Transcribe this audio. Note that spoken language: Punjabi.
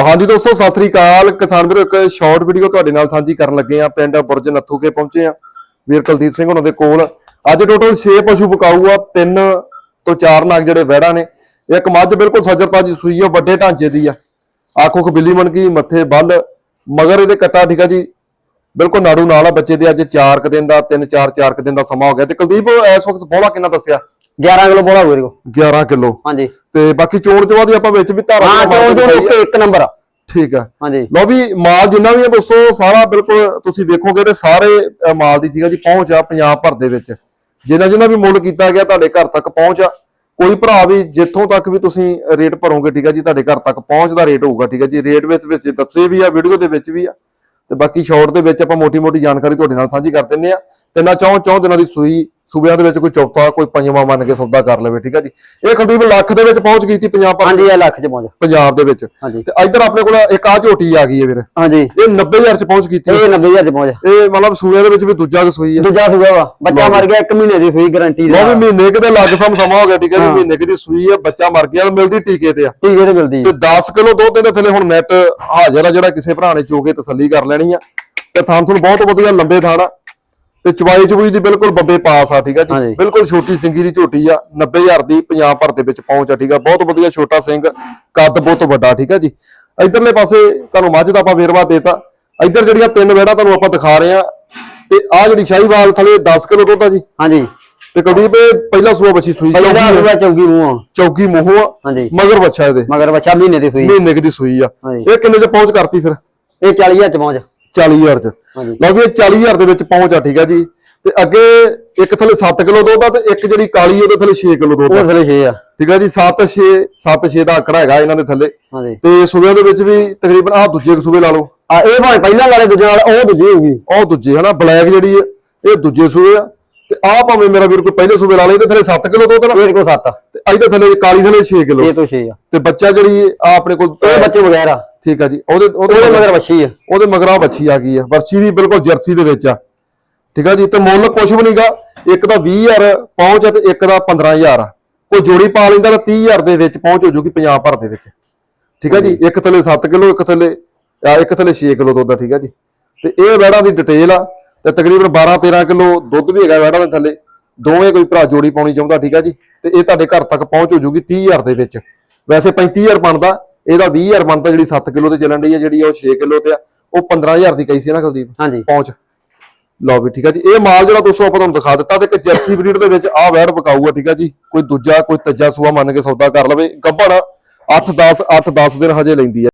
ਹਾਂਜੀ ਦੋਸਤੋ, ਸਤਿ ਸ੍ਰੀ ਅਕਾਲ। ਕਿਸਾਨ ਵੀਰੋ, ਇੱਕ ਸ਼ਾਰਟ ਵੀਡੀਓ ਤੁਹਾਡੇ ਨਾਲ ਸਾਂਝੀ ਕਰਨ ਲੱਗੇ ਆ ਪਿੰਡ ਬੁਰਜ ਨੱਥੂਕੇ ਪਹੁੰਚੇ ਆ ਵੀਰ ਕੁਲਦੀਪ ਸਿੰਘ ਉਹਨਾਂ ਦੇ ਕੋਲ। ਅੱਜ ਟੋਟਲ 6 ਪਸ਼ੂ ਪਕਾਊ ਆ, ਤਿੰਨ ਤੋਂ ਚਾਰ ਨਾਗ ਜਿਹੜੇ ਵਹਿੜਾ ਨੇ। ਇੱਕ ਮੱਝ ਬਿਲਕੁਲ ਸੱਜਰਤਾ ਜੀ ਸੂਈ ਆ ਵੱਡੇ ਢਾਂਚੇ ਦੀ ਆ। ਆਖੋ ਖਬਿਲੀ ਮਣਕੀ ਮੱਥੇ ਬੱਲ। ਮਗਰ ਇਹਦੇ ਕੱਟਾ, ਠੀਕ ਆ ਜੀ। ਬਿਲਕੁਲ ਨਾੜੂ ਨਾਲ ਆ ਬੱਚੇ ਦੇ। ਅੱਜ 4 ਕ ਦਿਨ ਦਾ 3 4 4 ਕ ਦਿਨ ਦਾ ਸਮਾਂ ਹੋ ਗਿਆ। ਤੇ ਕੁਲਦੀਪ, ਇਸ ਵਕਤ ਬੋਲਾ ਕਿੰਨਾ ਦੱਸਿਆ? 11 ਕਿਲੋ ਬੋਲਾ ਹੋਵੇ ਕੋ 11 ਕਿਲੋ। ਹਾਂਜੀ। ਤੇ ਬਾਕੀ ਚੋਣ ਚਵਾ ਦੀ ਆਪਾਂ ਵਿੱਚ ਵੀ ਧਾਰਾ ਹਾਂ ਮਾਰ ਕੇ ਚੋਂ ਦਿਖਾਈ ਆ। ਤੋਂ ਇੱਕ ਨੰਬਰ ਠੀਕ ਆ। ਹਾਂਜੀ। ਲਓ ਵੀ ਮਾਲ ਜਿੰਨਾ ਵੀ ਹੈ ਦੋਸਤੋ ਸਾਰਾ ਬਿਲਕੁਲ ਤੁਸੀਂ ਵੇਖੋਗੇ ਤੇ ਸਾਰੇ ਮਾਲ ਦੀ ਆ ਜੀ ਪਹੁੰਚ ਆ ਪੰਜਾਬ ਭਰ ਦੇ ਵਿੱਚ। ਜਿੰਨਾ ਜਿੰਨਾ ਵੀ ਮੁੱਲ ਕੀਤਾ ਗਿਆ ਤੁਹਾਡੇ ਘਰ ਤੱਕ ਪਹੁੰਚ ਆ। ਕੋਈ ਭਰਾ ਵੀ ਜਿੱਥੋਂ ਤੱਕ ਵੀ ਤੁਸੀਂ ਰੇਟ ਭਰੋਗੇ ਠੀਕ ਆ ਜੀ ਤੁਹਾਡੇ ਘਰ ਤੱਕ ਪਹੁੰਚ ਦਾ ਰੇਟ ਹੋਊਗਾ ਠੀਕ ਆ ਜੀ। ਰੇਟ ਵਿੱਚ ਵਿੱਚ ਦੱਸੇ ਵੀ ਆ ਵੀਡੀਓ ਦੇ ਵਿੱਚ ਵੀ ਆ। ਤੇ ਬਾਕੀ ਸ਼ਾਰਟ ਦੇ ਵਿੱਚ ਆਪਾਂ ਮੋਟੀ-ਮੋਟੀ ਜਾਣਕਾਰੀ ਤੁਹਾਡੇ ਨਾਲ ਸਾਂਝੀ ਕਰ ਦਿੰਨੇ ਆ। ਤੇ ਨਾ ਚਾਹੋ ਚੌਂ ਦਿਨਾਂ ਦੀ ਸੂਈ ਸੂਬਿਆਂ ਦੇ ਵਿੱਚ ਕੋਈ ਚੌਥਾ ਕੋਈ ਪੰਜਵਾਂ ਮੰਨ ਕੇ ਸੌਦਾ ਕਰ ਲਵੇ ਠੀਕ ਆ ਜੀ? ਇਹ ਕੁਲਦੀਪ ਲੱਖ ਦੇ ਵਿੱਚ ਪਹੁੰਚ ਗਈ ਸੀ ਪੰਜਾਬ ਭਰ ਹਾਂਜੀ ਇਹ ਲੱਖ ਚ ਪਹੁੰਚ ਪੰਜਾਬ ਦੇ ਵਿੱਚ। ਹਾਂਜੀ। ਤੇ ਇੱਧਰ ਆਪਣੇ ਕੋਲ ਇੱਕ ਆ ਝੋਟੀ ਆ ਗਈ ਹੈ ਵੀਰ। ਹਾਂਜੀ। ਇਹ 90000 ਚ ਪਹੁੰਚ ਕੀਤੀ ਇਹ 90000 ਚ ਪਹੁੰਚ ਇਹ ਮਤਲਬ ਸੂਏ ਦੇ ਵਿੱਚ ਵੀ ਦੂਜਾ ਕਸੂਈ ਹੈ। ਦੂਜਾ ਸੁਗਾ ਵਾ। ਬੱਚਾ ਮਰ ਗਿਆ 1 ਮਹੀਨੇ ਦੀ ਸੂਈ ਗਾਰੰਟੀ ਦਾ ਮਹੀਨੇ ਕਿਤੇ ਲੱਗ ਸਮ ਸਮਾਂ ਹੋ ਗਿਆ ਠੀਕ ਹੈ ਜੀ। ਮਹੀਨੇ ਕਿਤੇ ਸੂਈ ਹੈ ਬੱਚਾ ਮਰ ਗਿਆ ਮਿਲਦੀ ਟੀਕੇ ਤੇ ਆ। ਟੀਕੇ ਤੇ ਮਿਲਦੀ ਤੇ 10 ਕਿਲੋ ਦੁੱਧ ਦੇ ਥੱਲੇ ਹੁਣ ਨੈਟ ਹਾਜ਼ਰ ਆ ਜਿਹੜਾ ਕਿਸੇ ਭਰਾ ਨੇ ਚੋ ਕੇ ਤਸੱਲੀ ਕਰ ਲੈਣੀ ਆ। ਤੇ ਥਾਂ ਤੁਹਾਨੂੰ ਬਹੁਤ ਵਧੀਆ ਲੰਬੇ ਥਾਣਾ ਤੇ ਚਵਾਈ ਚਵੂਈ ਦੀ ਬਿਲਕੁਲ ਬੱਬੇ ਪਾਸ ਆ ਠੀਕ ਆ ਜੀ। ਬਿਲਕੁਲ ਛੋਟੀ ਸਿੰਗੀ ਦੀ ਝੋਟੀ ਆ 90000 ਦੀ ਪੰਜਾਬ ਭਰ ਦੇ ਵਿੱਚ ਪਹੁੰਚ ਆ ਠੀਕ ਆ? ਬਹੁਤ ਵਧੀਆ ਛੋਟਾ ਸਿੰਘ ਕੱਦ ਬਹੁਤ ਵੱਡਾ ਠੀਕ ਆ ਜੀ? ਇਧਰਲੇ ਪਾਸੇ ਤੁਹਾਨੂੰ ਮੱਝ ਦਾ ਆਪਾਂ ਵੇਰਵਾ ਦੇਤਾ ਇਧਰ ਜਿਹੜੀਆਂ ਤਿੰਨ ਵੇੜਾ ਤੁਹਾਨੂੰ ਆਪਾਂ ਦਿਖਾ ਰਹੇ ਆ ਤੇ ਆ ਜਿਹੜੀ ਸ਼ਾਹੀਵਾਲ ਥਲੇ 10 ਕਿਲੋ ਦੁੱਧ ਆ ਜੀ? ਹਾਂਜੀ। ਤੇ ਕੁਲਦੀਪ ਪਹਿਲਾ ਸੂਆ ਬੱਚੀ ਸੂਈ ਚੌਗੀ ਮੂੰਹ ਚੌਗੀ ਮੂੰਹ ਹਾਂਜੀ। ਮਗਰ ਬੱਚਾ ਇਹਦੇ। ਮਗਰ ਬੱਚਾ ਮਹੀਨੇ ਦੀ ਸੂਈ। ਮਹੀਨੇ ਦੀ ਸੂਈ ਆ। ਇਹ ਕਿੰਨੇ ਚ ਪਹੁੰਚ ਕਰਤੀ ਫਿਰ? ਇਹ 40000 ਚ ਪਹੁੰਚ। 40000 ਚ। ਹਾਂਜੀ। ਲਓ ਵੀ ਇਹ 40000 ਦੇ ਵਿੱਚ ਪਹੁੰਚ ਆ ਠੀਕ ਆ ਜੀ। ਤੇ ਅੱਗੇ ਇੱਕ ਥੱਲੇ 7 ਕਿਲੋ ਦੁੱਧ ਆ ਤੇ ਇੱਕ ਜਿਹੜੀ ਕਾਲੀ ਉਹਦੇ ਥੱਲੇ 6 ਕਿਲੋ ਦੁੱਧ ਆ। ਉਹ ਥਲੇ 6 ਆ। ਠੀਕ ਆ ਜੀ 7 6 7 6 ਦਾ ਆંકੜਾ ਹੈਗਾ ਇਹਨਾਂ ਦੇ ਥੱਲੇ। ਹਾਂਜੀ। ਤੇ ਸੂਬਿਆਂ ਦੇ ਵਿੱਚ ਵੀ ਤਕਰੀਬਨ ਆ ਦੂਜੇ ਕੁ ਸੂਬੇ ਲਾ ਲਓ। ਆ ਇਹ ਭਾਵੇਂ ਪਹਿਲਾਂ ਵਾਲੇ ਦੂਜੇ ਨਾਲ ਉਹ ਦੂਜੀ ਹੋਊਗੀ। ਉਹ ਦੂਜੇ ਹਨਾ ਬਲੈਕ ਜਿਹੜੀ ਹੈ ਇਹ ਦੂਜੇ ਸੂਬੇ ਆ। ਤੇ ਆ ਭਾਵੇਂ ਮੇਰਾ ਵੀਰ ਕੋਈ ਪਹਿਲੇ ਸੂਬੇ ਲਾ ਲੇ ਤੇ ਥੱਲੇ 7 ਕਿਲੋ ਦੁੱਧ ਨਾ। ਇਹ ਕੋ 7 ਤੇ ਇਹਦੇ ਥੱਲੇ ਕਾਲੀ ਥੱਲੇ 6 ਕਿਲੋ। ਇਹ ਤੋਂ 6 ਆ। ਤੇ ਬੱਚਾ ਜਿਹੜੀ ਆ ਆਪਣੇ ਕੋਲ ਇਹ ਬੱਚੇ ਵਗੈਰਾ ਠੀਕ ਆ ਜੀ। ਉਹਦੇ ਉਹਦੇ ਮਗਰ ਵੱਛੀ ਆ। ਉਹਦੇ ਮਗਰਾ ਬੱਚੀ ਆ ਗਈ ਆ। ਵਰਛੀ ਵੀ ਬਿਲਕੁਲ ਜਰਸੀ ਦੇ ਵਿੱਚ ਆ। ਠੀਕ ਆ ਜੀ ਤੇ ਮੁੱਲ ਕੁਝ ਵੀ ਨਹੀਂਗਾ। ਇੱਕ ਦਾ 20000 ਪਹੁੰਚ ਤੇ ਇੱਕ ਦਾ 15000 ਆ। ਕੋਈ ਜੋੜੀ ਪਾ ਲੈਂਦਾ ਤਾਂ 30000 ਦੇ ਵਿੱਚ ਪਹੁੰਚ ਹੋ ਜੂਗੀ ਪੰਜਾਬ ਭਰ ਦੇ ਵਿੱਚ। ਠੀਕ ਆ ਜੀ ਇੱਕ ਥੱਲੇ 7 ਕਿਲੋ ਇੱਕ ਥੱਲੇ ਆ ਇੱਕ ਥੱਲੇ 6 ਕਿਲੋ ਦੁੱਧ ਆ ਠੀਕ ਆ ਜੀ। ਤੇ ਇਹ ਵੈੜਾਂ ਦੀ ਡਿਟੇਲ ਆ। ਤੇ ਤਕਰੀਬਨ 12 13 ਕਿਲੋ ਦੁੱਧ ਵੀ ਹੈਗਾ ਵੈੜਾਂ ਦੇ ਥੱਲੇ। ਦੋਵੇਂ ਕੋਈ ਭਰਾ ਜੋੜੀ ਪਾਉਣੀ ਚਾਹੁੰਦਾ ਠੀਕ ਆ ਜੀ। ਤੇ ਇਹ ਤੁਹਾਡੇ ਘਰ ਤੱਕ ਪਹੁੰਚ ਹੋ ਜੂਗੀ 30000 ਦੇ ਵਿੱਚ। ਵੈਸੇ 35000 ਬਣਦਾ। ਇਹਦਾ 20000 ਬਣਦਾ ਜਿਹੜੀ 7 ਕਿਲੋ ਤੇ ਚੱਲਣ ਡਈ ਆ ਜਿਹੜੀ ਉਹ 6 ਕਿਲੋ ਤੇ ਆ ਉਹ 15000 ਦੀ ਕਹੀ ਸੀ ਨਾ ਕੁਲਦੀਪ ਹਾਂਜੀ। ਪਹੁੰਚ। ਲਓ ਵੀ ਠੀਕ ਆ ਜੀ। ਇਹ ਮਾਲ ਜਿਹੜਾ ਦੋਸਤੋ ਆਪਾਂ ਤੁਹਾਨੂੰ ਦਿਖਾ ਦਿੱਤਾ ਤੇ ਇੱਕ ਜਰਸੀ ਬਰੀਡ ਦੇ ਵਿੱਚ ਆ ਵੈੜ ਪਕਾਊ ਆ ਠੀਕ ਆ ਜੀ। ਕੋਈ ਦੂਜਾ ਕੋਈ ਤੱਜਾ ਸੂਆ ਮੰਨ ਕੇ ਸੌਦਾ ਕਰ ਲਵੇ। ਗੱਭਣ 8 10 8 10 ਦਿਨ ਹਜੇ ਲੈਂਦੀ ਆ।